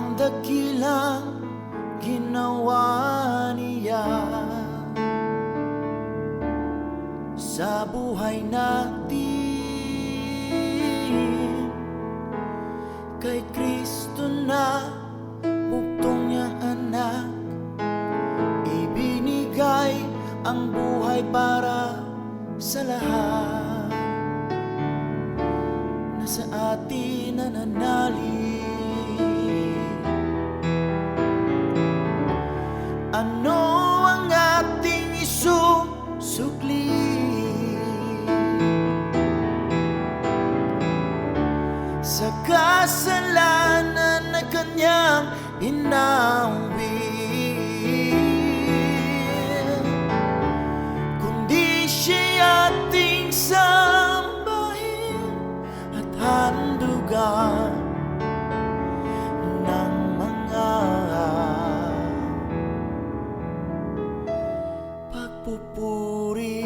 ang dakilang ginawa niya. Sa buhay natin kay Kristo na buktong niya anak. Ibinigay ang buhay para sa lahat. Na sa atin nananalig Sa kasalanan na kanyang inawi Kundi siya ating sambahin At handugan ng mga pagpupuri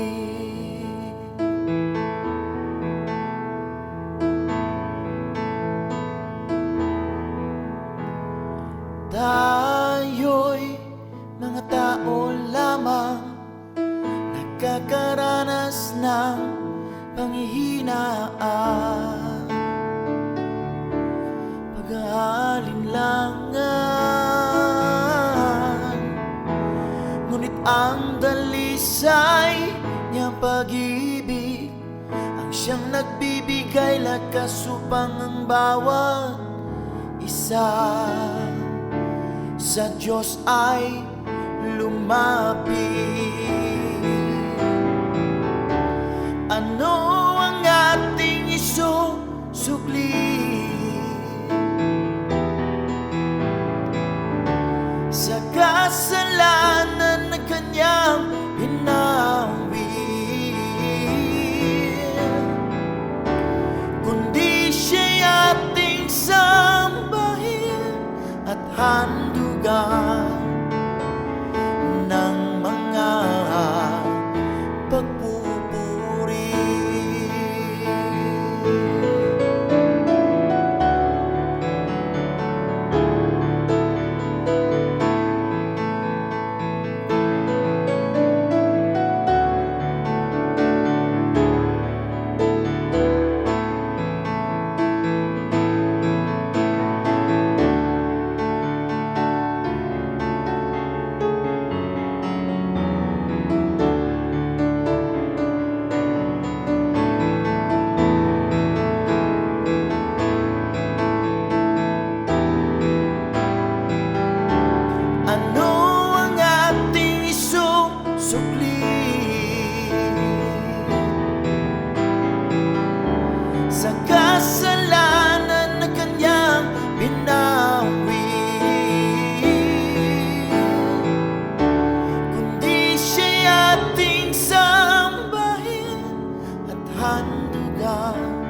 Nagkakaranas ng panghihinaan. Pag-aalinlangan Ngunit ang dalisay niyang pag-ibig Ang siyang nagbibigay lakas upang ang bawat isa Sa Diyos ay lumapit Sa kasalanan na kanyang hinawi Kundi siya ating sambahin At handugan At handugan